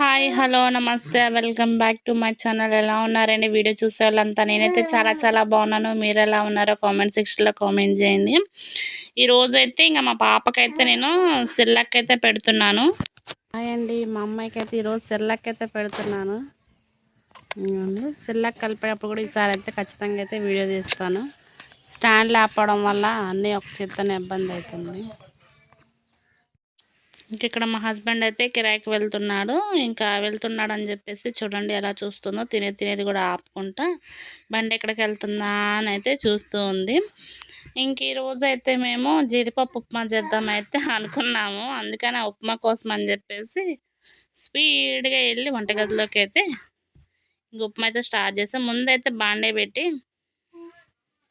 Hi hello నమస్తే welcome back to my channel. ఎలా ఉన్నారండి? వీడియో చూసే వాళ్ళంతా నేనైతే చాలా చాలా బాగున్నాను. మీరు ఎలా ఉన్నారో కామెంట్ సెక్షన్లో కామెంట్ చేయండి. ఈరోజైతే ఇంకా మా పాపకైతే నేను సిల్లక్ అయితే పెడుతున్నాను. హాయ్ అండి మా అమ్మాయికి అయితే ఈరోజు సిల్లక్ అయితే పెడుతున్నాను సిల్లక్ కలిపేటప్పుడు కూడా ఈసారి అయితే ఖచ్చితంగా అయితే వీడియో తీస్తాను. స్టాండ్ లేపడం వల్ల అన్నీ ఒక చిత్తన ఇబ్బంది అవుతుంది. ఇంక ఇక్కడ మా హస్బెండ్ అయితే కిరాయికి వెళ్తున్నాడు ఇంకా వెళ్తున్నాడు అని చెప్పేసి చూడండి ఎలా చూస్తుందో. తినే తినేది కూడా ఆపుకుంటా. బండి ఎక్కడికి వెళ్తుందా అని అయితే చూస్తూ ఉంది. ఇంక ఈరోజు అయితే మేము జీడిపప్పు ఉప్మా చేద్దామైతే అనుకున్నాము. అందుకని ఆ ఉప్మా కోసం అని చెప్పేసి స్పీడ్గా వెళ్ళి వంటగదిలోకి అయితే ఇంక ఉప్మా అయితే స్టార్ట్ చేసాం. ముందైతే బాండే పెట్టి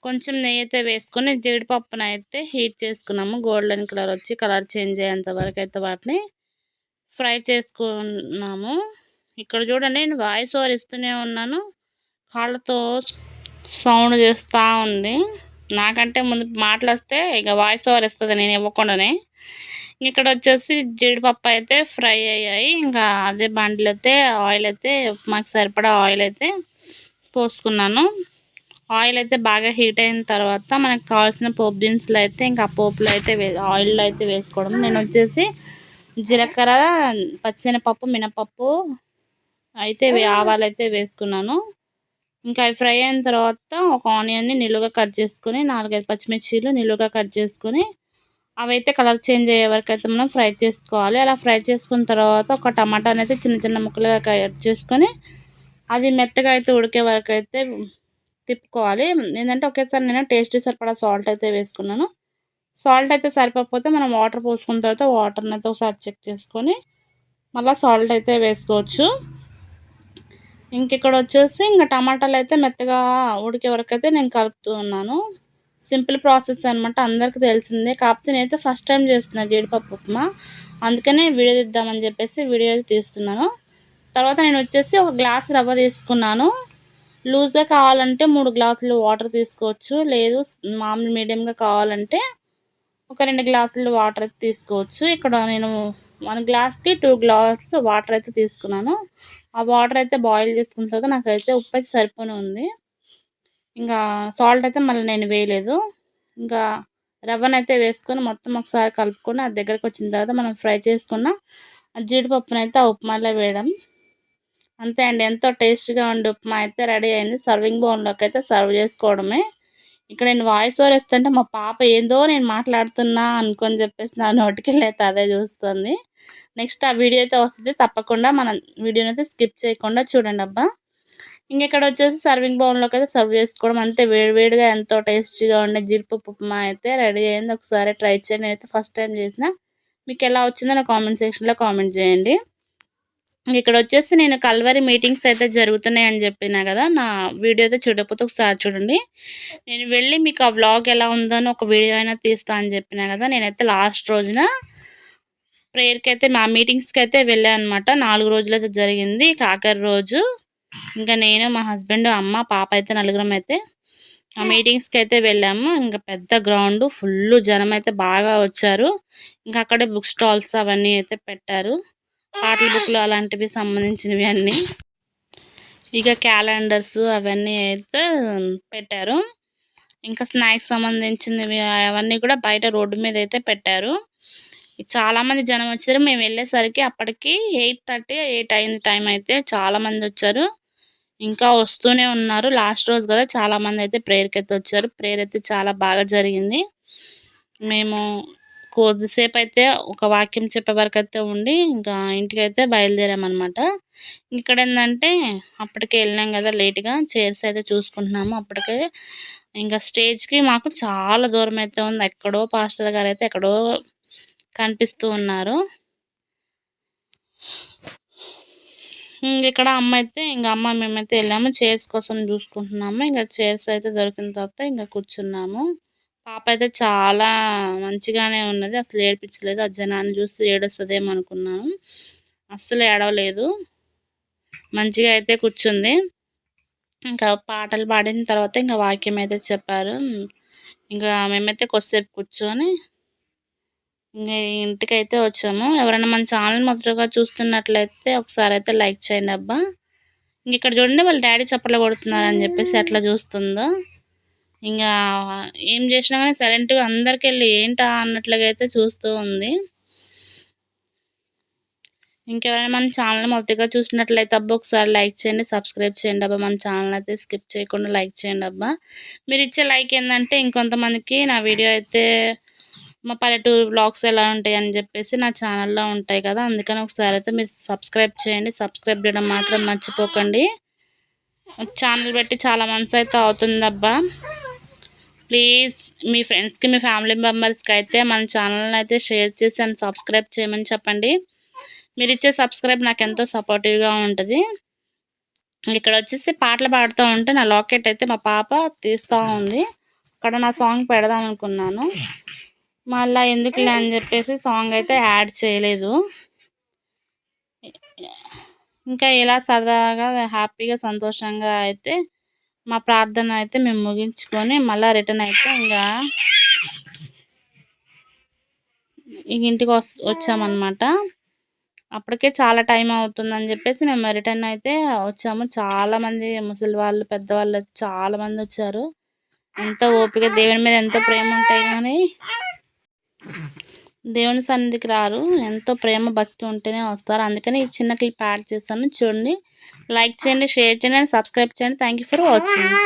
కొంచెం నెయ్యి అయితే వేసుకొని జీడిపప్పును అయితే హీట్ చేసుకున్నాము. గోల్డెన్ కలర్ వచ్చి కలర్ చేంజ్ అయ్యేంత వరకు అయితే వాటిని ఫ్రై చేసుకున్నాము. ఇక్కడ చూడండి నేను వాయిస్ ఓవర్ ఇస్తూనే ఉన్నాను. కాళ్ళతో సౌండ్ చేస్తూ ఉంది. నాకంటే ముందు మాటలు ఇక వాయిస్ ఓవర్ ఇస్తుంది నేను ఇవ్వకుండానే. ఇక్కడ వచ్చేసి జీడిపప్పు అయితే ఫ్రై అయ్యాయి. ఇంకా అదే బండ్లు అయితే ఆయిల్ అయితే మాకు సరిపడా ఆయిల్ అయితే పోసుకున్నాను. ఆయిల్ అయితే బాగా హీట్ అయిన తర్వాత మనకు కావాల్సిన పోపు దినుసులు అయితే ఇంకా పోపులు అయితే ఆయిల్లో అయితే వేసుకోవడం నేను వచ్చేసి జీలకర్ర పచ్చిశనగపప్పు మినపప్పు అయితే ఆవాలు అయితే వేసుకున్నాను. ఇంకా అవి ఫ్రై అయిన తర్వాత ఒక ఆనియన్ని నిలువుగా కట్ చేసుకొని నాలుగైదు పచ్చిమిర్చీలు నిలువుగా కట్ చేసుకొని అవైతే కలర్ చేంజ్ అయ్యే వరకు అయితే మనం ఫ్రై చేసుకోవాలి. అలా ఫ్రై చేసుకున్న తర్వాత ఒక టమాటాని అయితే చిన్న చిన్న ముక్కలుగా కట్ చేసుకొని అది మెత్తగా అయితే ఉడికే వరకు అయితే తిప్పుకోవాలి. ఏంటంటే ఒకేసారి నేను టేస్ట్ సరిపడా సాల్ట్ అయితే వేసుకున్నాను. సాల్ట్ అయితే సరిపోకపోతే మనం వాటర్ పోసుకున్న తర్వాత వాటర్ని అయితే ఒకసారి చెక్ చేసుకొని మళ్ళీ సాల్ట్ అయితే వేసుకోవచ్చు. ఇంక ఇక్కడ వచ్చేసి ఇంకా టమాటాలు అయితే మెత్తగా ఉడికే వరకు అయితే నేను కలుపుతూ ఉన్నాను. సింపుల్ ప్రాసెస్ అనమాట అందరికీ తెలిసిందే. కాకపోతే నేనైతే ఫస్ట్ టైం చేస్తున్నాను జీడిపప్పు ఉప్మా. అందుకనే వీడియో తీద్దామని చెప్పేసి వీడియో తీస్తున్నాను. తర్వాత నేను వచ్చేసి ఒక గ్లాస్ రవ్వ తీసుకున్నాను. లూజ్గా కావాలంటే మూడు గ్లాసులు వాటర్ తీసుకోవచ్చు. లేదు మామూలు మీడియంగా కావాలంటే ఒక రెండు గ్లాసులు వాటర్ అయితే తీసుకోవచ్చు. ఇక్కడ నేను వన్ గ్లాస్కి టూ గ్లాస్ వాటర్ అయితే తీసుకున్నాను. ఆ వాటర్ అయితే బాయిల్ చేసుకున్న తర్వాత నాకైతే ఉప్పు అయితే సరిపోని ఉంది. ఇంకా సాల్ట్ అయితే మళ్ళీ నేను వేయలేదు. ఇంకా రవ్వనైతే వేసుకొని మొత్తం ఒకసారి కలుపుకొని అది దగ్గరకు వచ్చిన తర్వాత మనం ఫ్రై చేసుకున్న జీడిపప్పునైతే ఆ ఉప్మాలో వేయడం. అంతే అండి. ఎంతో టేస్ట్గా ఉండే ఉప్మా అయితే రెడీ అయింది. సర్వింగ్ బౌన్లోకి అయితే సర్వ్ చేసుకోవడమే. ఇక్కడ నేను వాయిస్ ఓవర్ ఇస్తుంటే మా పాప ఏందో నేను మాట్లాడుతున్నా అనుకొని చెప్పేసి నా నోటికి అయితే అదే చూస్తుంది. నెక్స్ట్ ఆ వీడియో అయితే వస్తుంది. తప్పకుండా మన వీడియోని అయితే స్కిప్ చేయకుండా చూడండి అబ్బా. ఇంకెక్కడ వచ్చేసి సర్వింగ్ బౌన్లోకి అయితే సర్వ్ చేసుకోవడం అంతే. వేడివేడిగా ఎంతో టేస్టీగా ఉండే జీడిపప్పు ఉప్మా అయితే రెడీ అయింది. ఒకసారి ట్రై చేయండి. అయితే ఫస్ట్ టైం చేసిన. మీకు ఎలా వచ్చిందో నా కామెంట్ సెక్షన్లో కామెంట్ చేయండి. ఇక్కడ వచ్చేసి నేను కల్వరి మీటింగ్స్ అయితే జరుగుతున్నాయని చెప్పిన కదా నా వీడియో అయితే చూడకపోతే ఒకసారి చూడండి. నేను వెళ్ళి మీకు ఆ వ్లాగ్ ఎలా ఉందో ఒక వీడియో అయినా తీస్తా అని చెప్పిన కదా నేనైతే లాస్ట్ రోజున ప్రేయర్కి అయితే మా మీటింగ్స్కి అయితే వెళ్ళాను అనమాట నాలుగు రోజులు అయితే జరిగింది. కాకరి రోజు ఇంకా నేను మా హస్బెండ్ అమ్మ పాప అయితే నలుగురం అయితే ఆ మీటింగ్స్కి అయితే వెళ్ళాము. ఇంకా పెద్ద గ్రౌండ్ ఫుల్ జనం అయితే బాగా వచ్చారు. ఇంకా అక్కడే బుక్ స్టాల్స్ అవన్నీ అయితే పెట్టారు. పాటల బుక్లు అలాంటివి సంబంధించినవి అన్నీ. ఇక క్యాలెండర్స్ అవన్నీ అయితే పెట్టారు. ఇంకా స్నాక్స్ సంబంధించినవి అవన్నీ కూడా బయట రోడ్డు మీద అయితే పెట్టారు. చాలామంది జనం వచ్చారు. మేము వెళ్ళేసరికి అప్పటికి ఎయిట్ థర్టీ ఎయిట్ అయింది టైం అయితే. చాలామంది వచ్చారు. ఇంకా వస్తూనే ఉన్నారు. లాస్ట్ రోజు కదా చాలామంది అయితే ప్రేయర్కి అయితే వచ్చారు. ప్రేయర్ అయితే చాలా బాగా జరిగింది. మేము కొద్దిసేపు అయితే ఒక వాక్యం చెప్పే వరకు అయితే ఉండి ఇంకా ఇంటికి అయితే బయలుదేరామన్నమాట. ఇక్కడ ఏంటంటే అప్పటికే వెళ్ళినాం కదా లేట్గా చైర్స్ అయితే చూసుకుంటున్నాము అప్పటికే. ఇంకా స్టేజ్కి మాకు చాలా దూరం అయితే ఉంది. ఎక్కడో పాస్టర్ గారు అయితే ఎక్కడో కనిపిస్తూ ఉన్నారు. ఇక్కడ అమ్మ అయితే ఇంకా అమ్మ మేమైతే వెళ్ళాము. చైర్స్ కోసం చూసుకుంటున్నాము. ఇంకా చైర్స్ అయితే దొరికిన తర్వాత ఇంకా కూర్చున్నాము. పాప అయితే చాలా మంచిగానే ఉన్నది. అసలు ఏడిపించలేదు. ఆ జనాన్ని చూస్తే ఏడొస్తుందేమో అనుకున్నాను. అస్సలు ఏడవలేదు. మంచిగా అయితే కూర్చుంది. ఇంకా పాటలు పాడిన తర్వాత ఇంకా వాక్యం అయితే చెప్పారు. ఇంకా మేమైతే కొద్దిసేపు కూర్చొని ఇంకా ఇంటికైతే వచ్చాము. ఎవరైనా మన ఛానల్ మొదటగా చూస్తున్నట్లయితే ఒకసారి అయితే లైక్ చేయండి అబ్బా. ఇంక ఇక్కడ చూడండి వాళ్ళ డాడీ చప్పట్లు కొడుతున్నారని చెప్పేసి ఎట్లా చూస్తుందో? ఇంకా ఏం చేసినా కానీ సైలెంట్గా అందరికి వెళ్ళి ఏంటా అన్నట్లుగా అయితే చూస్తూ ఉంది. ఇంకెవరైనా మన ఛానల్ మొదటిగా చూసినట్లయితే అబ్బా ఒకసారి లైక్ చేయండి సబ్స్క్రైబ్ చేయండి అబ్బా. మన ఛానల్ అయితే స్కిప్ చేయకుండా లైక్ చేయండి అబ్బా. మీరు ఇచ్చే లైక్ ఏంటంటే ఇంకొంతమందికి నా వీడియో అయితే మా పల్లెటూరు బ్లాగ్స్ ఎలా ఉంటాయి అని చెప్పేసి నా ఛానల్లో ఉంటాయి కదా. అందుకని ఒకసారి అయితే మీరు సబ్స్క్రైబ్ చేయండి సబ్స్క్రైబ్ చేయడం మాత్రం మర్చిపోకండి. ఛానల్ పెట్టి చాలా మంత్స్ అయితే అవుతుందబ్బా ప్లీజ్ మీ ఫ్రెండ్స్కి మీ ఫ్యామిలీ మెంబర్స్కి అయితే మన ఛానల్ని అయితే షేర్ చేసి అండ్ సబ్స్క్రైబ్ చేయమని చెప్పండి. మీరు ఇచ్చే సబ్స్క్రైబ్ నాకు ఎంతో సపోర్టివ్గా ఉంటుంది. ఇక్కడ వచ్చేసి పాటలు పాడుతూ ఉంటే నా లాకెట్ అయితే మా పాప తీస్తూ ఉంది. అక్కడ నా సాంగ్ పెడదాం అనుకున్నాను. మళ్ళీ ఎందుకులే అని చెప్పేసి సాంగ్ అయితే యాడ్ చేయలేదు. ఇంకా ఇలా సరదాగా హ్యాపీగా సంతోషంగా అయితే మా ప్రార్థన అయితే మేము ముగించుకొని మళ్ళీ రిటర్న్ అయితే ఇంకా ఇంటికి వచ్చామన్నమాట. అప్పటికే చాలా టైం అవుతుందని చెప్పేసి మేము రిటర్న్ అయితే వచ్చాము. చాలామంది ముసలి వాళ్ళు పెద్దవాళ్ళు చాలామంది వచ్చారు. ఎంత ఓపిక దేవుని మీద ఎంతో ప్రేమ ఉంటాయి కానీ దేవుని సన్నిధికి రారు. ఎంతో ప్రేమ భక్తి ఉంటేనే వస్తారు. అందుకని ఈ చిన్న క్లిప్ యాడ్ చేస్తాను చూడండి. లైక్ చేయండి షేర్ చేయండి అండ్ సబ్స్క్రైబ్ చేయండి. Thank for watching